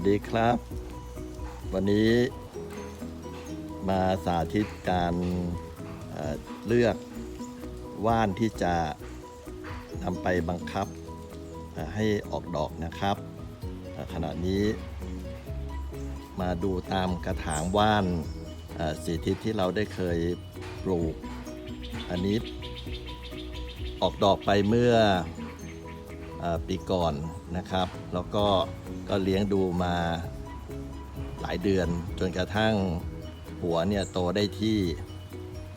สดีครับ วันนี้มาสาธิตการเเลือกว่านที่จะนำไปบังคับให้ออกดอกนะครับ ขณะนี้มาดูตามกระถางว่านสีทิศที่เราได้เคยปลูก อันนี้ออกดอกไปเมื่อ ปีก่อนนะครับ แล้วก็ก็เลี้ยงดูมาหลายเดือน จนกระทั่งหัวเนี่ยโตได้ที่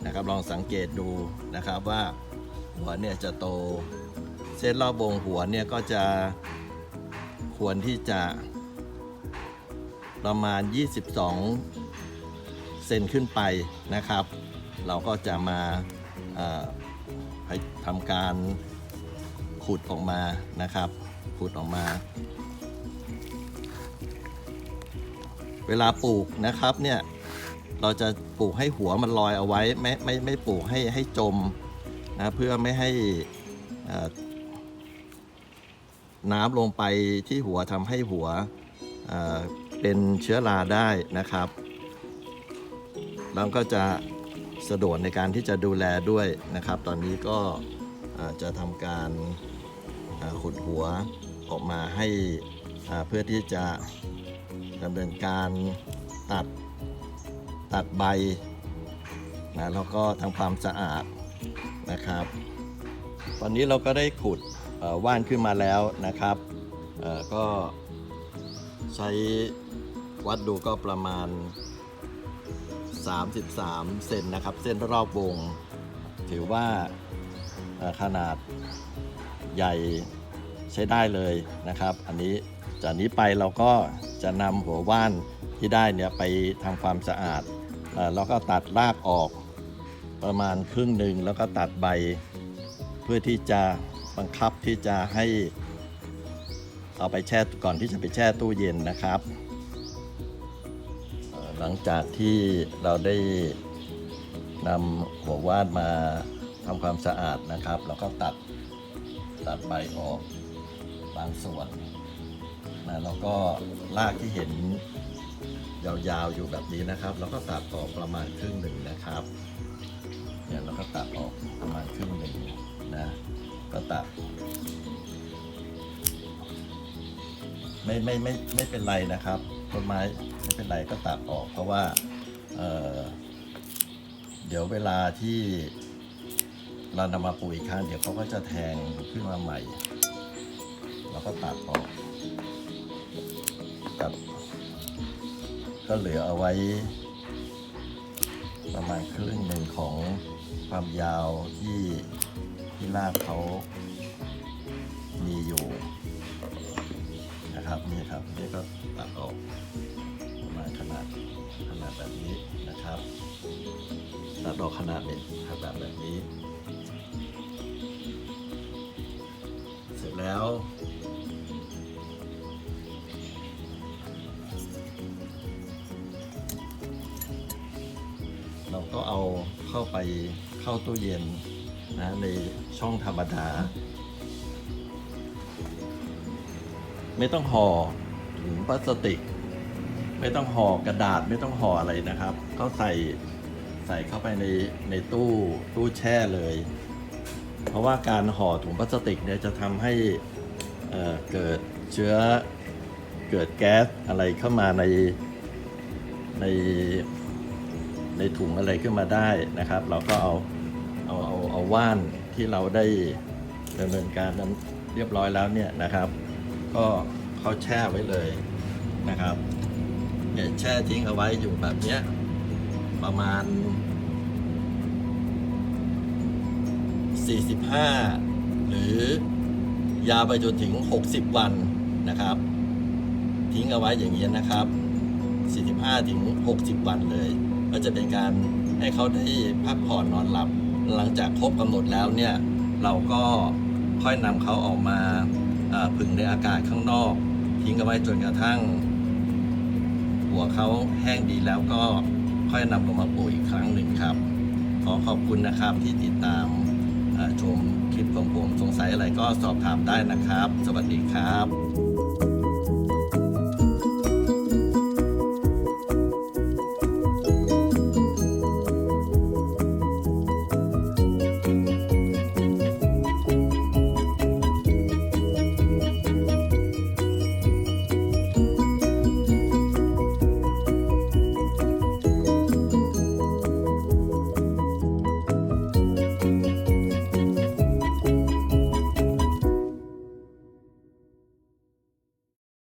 นะครับ ลองสังเกตดูนะครับว่าหัวเนี่ยจะโต เส้นรอบวงหัวเนี่ยก็จะควรที่จะประมาณ 22 เซนขึ้นไปนะครับ เราก็จะมาทำการ ขุดออกมานะครับขุดออกมา เวลาปลูกนะครับเนี่ยเราจะปลูกให้หัวมันลอยเอาไว้ไม่ไม่ไม่ปลูกให้ให้จมนะเพื่อไม่ให้น้ำลงไปที่หัวทำให้หัวเเป็นเชื้อราได้นะครับแล้วก็จะสะดวกในการที่จะดูแลด้วยนะครับ ตอนนี้ก็จะทำการ ขุดหัวออกมาให้เพื่อที่จะดำเนินการตัดตัดใบนะแล้วก็ทำความสะอาดนะครับ ตอนนี้เราก็ได้ขุดว่านขึ้นมาแล้วนะครับก็ใช้วัดดูก็ประมาณ 33 เซนนะครับ เส้นรอบวง ถือว่าขนาดใหญ่ ใช้ได้เลยนะครับ อันนี้จากนี้ไปเราก็จะนำหัวว่านที่ได้เนี่ยไปทำความสะอาดแล้วก็ตัดรากออกประมาณครึ่งหนึ่งแล้วก็ตัดใบ เพื่อที่จะบังคับที่จะให้เอาไปแช่ก่อนที่จะไปแช่ตู้เย็นนะครับ หลังจากที่เราได้นำหัวว่านมาทำความสะอาดนะครับ แล้วก็ตัดตัดใบออก บางส่วนนะแล้วก็รากที่เห็นยาวๆอยู่แบบนี้นะครับ แล้วก็ตัดออกประมาณครึ่งหนึ่งนะครับเนี่ยเราก็ตัดออกประมาณครึ่งหนึ่งนะก็ตัดไม่ไม่ไม่ไม่เป็นไรนะครับต้นไม้ไม่เป็นไรก็ตัดออก เพราะว่าเอ่อเดี๋ยวเวลาที่เรานำมาปลูกอีกครั้งเดี๋ยวเขาก็จะแทงขึ้นมาใหม่ เราก็ตัดออกตัดก็เหลือเอาไว้ ประมาณครึ่งหนึ่งของความยาวที่ที่รากเขามีอยู่นะครับนี่ครับนี่ก็ตัดออกประมาณขนาดขนาดแบบนี้นะครับ ตัดออกขนาดนี้ขนาดแบบนี้ เสร็จแล้ว ก็เอาเข้าไปเข้าตู้เย็นนะในช่องธรรมดา ไม่ต้องห่อถุงพลาสติก ไม่ต้องห่อกระดาษไม่ต้องห่ออะไรนะครับ ก็ใส่ใส่เข้าไปในในตู้ตู้แช่เลย เพราะว่าการห่อถุงพลาสติกเนี่ยจะทำให้เเกิดเชื้อเกิดแก๊สอะไรเข้ามาในใน ในถุงอะไรขึ้นมาได้นะครับ เราก็เอาเอาเอาเอาว่านที่เราได้ดำเนินการนั้นเรียบร้อยแล้วเนี่ยนะครับ ก็เขาแช่ไว้เลยนะครับเนี่ยแช่ทิ้งเอาไว้อยู่แบบเนี้ยประมาณ 45 หรือยาวไปจนถึง 60 วันนะครับ ทิ้งเอาไว้อย่างนี้ยนะครับ 45 ถึง 60 วันเลย ก็จะเป็นการให้เขาได้พักผ่อนนอนหลับ หลังจากครบกำหนดแล้วเนี่ยเราก็ค่อยนำเขาออกมาผึ่งในอากาศข้างนอก ทิ้งเอาไว้จนกระทั่ง หัวเขาแห้งดีแล้วก็ค่อยนำลงมาปลูกอีกครั้งหนึ่งครับ ขอขอบคุณนะครับที่ติดตามชมคลิปของผมสงสัยอะไรก็สอบถามได้นะครับ สวัสดีครับ